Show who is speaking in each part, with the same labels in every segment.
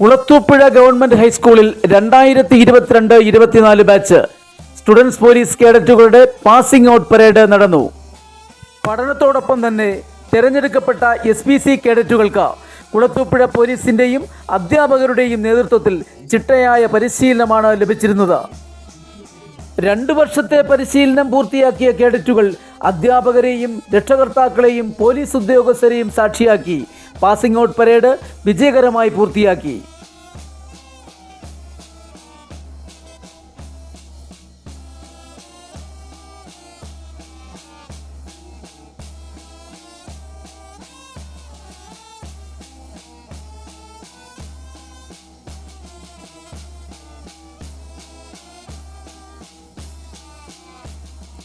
Speaker 1: Kulathupuzha government ഹൈസ്കൂളിൽ രണ്ടായിരത്തി ഇരുപത്തിരണ്ട് ഇരുപത്തിനാല് ബാച്ച് സ്റ്റുഡൻസ് പോലീസ് കേഡറ്റുകളുടെ പാസിംഗ് ഔട്ട് പരേഡ് നടന്നു. പഠനത്തോടൊപ്പം തന്നെ തിരഞ്ഞെടുക്കപ്പെട്ട എസ് പി സി കേഡറ്റുകൾക്ക് കുളത്തൂപ്പുഴ പോലീസിന്റെയും അധ്യാപകരുടെയും നേതൃത്വത്തിൽ ചിട്ടയായ പരിശീലനമാണ് ലഭിച്ചിരുന്നത്. രണ്ടു വർഷത്തെ പരിശീലനം പൂർത്തിയാക്കിയ കേഡറ്റുകൾ അധ്യാപകരെയും രക്ഷകർത്താക്കളെയും പോലീസ് ഉദ്യോഗസ്ഥരെയും സാക്ഷിയാക്കി. പാസിംഗ് ഔട്ട് പരേഡ് വിജയകരമായി പൂർത്തിയാക്കി.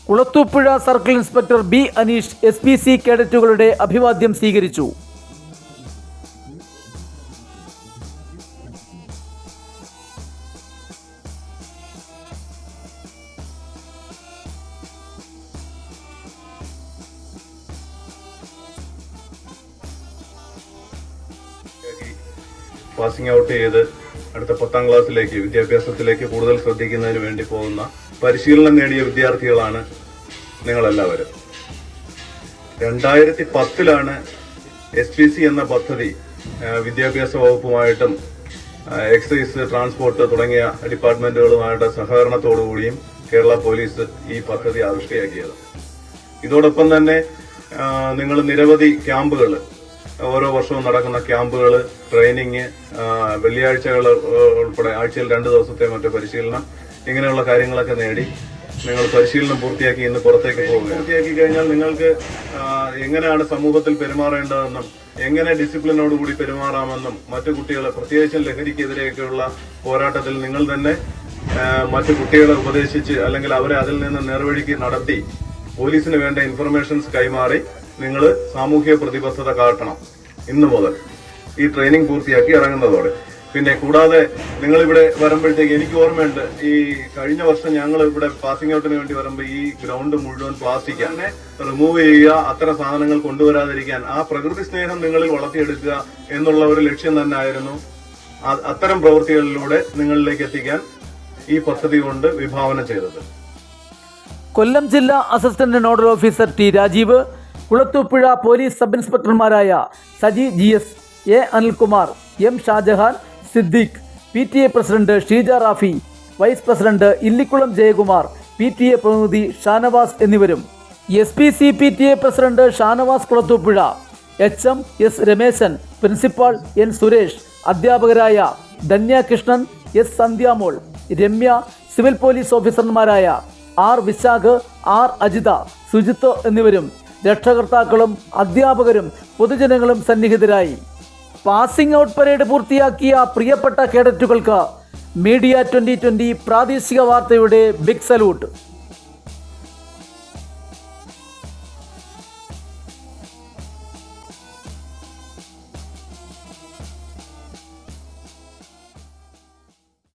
Speaker 1: Kulathupuzha circle inspector B Aneesh S P C കേഡറ്റുകളുടെ അഭിവാദ്യം സ്വീകരിച്ചു.
Speaker 2: പാസിംഗ് ഔട്ട് ചെയ്ത് അടുത്ത പത്താം ക്ലാസ്സിലേക്ക് വിദ്യാഭ്യാസത്തിലേക്ക് കൂടുതൽ ശ്രദ്ധിക്കുന്നതിന് വേണ്ടി പോകുന്ന പരിശീലനം നേടിയ വിദ്യാർത്ഥികളാണ് നിങ്ങളെല്ലാവരും. രണ്ടായിരത്തി പത്തിലാണ് എസ് പി സി എന്ന പദ്ധതി വിദ്യാഭ്യാസ വകുപ്പുമായിട്ടും എക്സൈസ് ട്രാൻസ്പോർട്ട് തുടങ്ങിയ ഡിപ്പാർട്ട്മെന്റുകളുമായിട്ട് സഹകരണത്തോടുകൂടിയും കേരള പോലീസ് ഈ പദ്ധതി ആവിഷ്കരിയാക്കിയത് ഇതോടൊപ്പം തന്നെ നിങ്ങൾ നിരവധി ക്യാമ്പുകൾ ഓരോ വർഷവും നടക്കുന്ന ക്യാമ്പുകൾ ട്രെയിനിങ് വെള്ളിയാഴ്ചകൾ ഉൾപ്പെടെ ആഴ്ചയിൽ രണ്ട് ദിവസത്തെ മറ്റു പരിശീലനം ഇങ്ങനെയുള്ള കാര്യങ്ങളൊക്കെ നേടി നിങ്ങൾ പരിശീലനം പൂർത്തിയാക്കി ഇന്ന് പുറത്തേക്ക് പോകുക പൂർത്തിയാക്കി കഴിഞ്ഞാൽ നിങ്ങൾക്ക് എങ്ങനെയാണ് സമൂഹത്തിൽ പെരുമാറേണ്ടതെന്നും എങ്ങനെ ഡിസിപ്ലിനോടുകൂടി പെരുമാറാമെന്നും മറ്റു കുട്ടികളെ പ്രത്യേകിച്ചും ലഹരിക്കെതിരെയൊക്കെയുള്ള പോരാട്ടത്തിൽ നിങ്ങൾ തന്നെ മറ്റു കുട്ടികളെ ഉപദേശിച്ച് അല്ലെങ്കിൽ അവരെ അതിൽ നിന്ന് നേർവഴിക്ക് നടത്തി പോലീസിന് വേണ്ട ഇൻഫർമേഷൻസ് കൈമാറി നിങ്ങൾ സാമൂഹ്യ പ്രതിബദ്ധത കാട്ടണം. ഇന്നു മുതൽ ഈ ട്രെയിനിങ് പൂർത്തിയാക്കി ഇറങ്ങുന്നതോടെ. പിന്നെ കൂടാതെ നിങ്ങൾ ഇവിടെ വരുമ്പോഴത്തേക്ക് എനിക്ക് ഓർമ്മയുണ്ട് ഈ കഴിഞ്ഞ വർഷം ഞങ്ങൾ ഇവിടെ പാസിംഗ് ഔട്ടിന് വേണ്ടി വരുമ്പോൾ ഈ ഗ്രൗണ്ട് മുഴുവൻ പ്ലാസ്റ്റിക് തന്നെ റിമൂവ് ചെയ്യുക അത്തരം സാധനങ്ങൾ കൊണ്ടുവരാതിരിക്കാൻ. ആ പ്രകൃതി സ്നേഹം നിങ്ങളിൽ വളർത്തിയെടുക്കുക എന്നുള്ള ഒരു ലക്ഷ്യം തന്നെ ആയിരുന്നു അത്തരം പ്രവൃത്തികളിലൂടെ നിങ്ങളിലേക്ക് എത്തിക്കാൻ ഈ പദ്ധതി കൊണ്ട് വിഭാവനം ചെയ്തത്.
Speaker 1: കൊല്ലം ജില്ലാ assistant nodal officer T Rajeev Kulathupuzha police sub ഇൻസ്പെക്ടർമാരായ Saji G S A Anilkumar M Shajahan Siddique P T A president Sheeja Rafi vice president Illikkulam Jayakumar P T A പ്രതിനിധി ഷാനവാസ് എന്നിവരും. S P C P T A president Shanavas Kulathupuzha H M S Rameshan principal N Suresh അധ്യാപകരായ Dhanya Krishnan S Sandhyamol Ramya civil police ഓഫീസർമാരായ R Vishakh R Ajitha Sujith എന്നിവരും രക്ഷകർത്താക്കളും അധ്യാപകരും പൊതുജനങ്ങളും സന്നിഹിതരായി. Passing out parade പൂർത്തിയാക്കിയ പ്രിയപ്പെട്ട കേഡറ്റുകൾക്ക് മീഡിയ ട്വന്റി ട്വന്റി പ്രാദേശിക വാർത്തയുടെ ബിഗ് സല്യൂട്ട്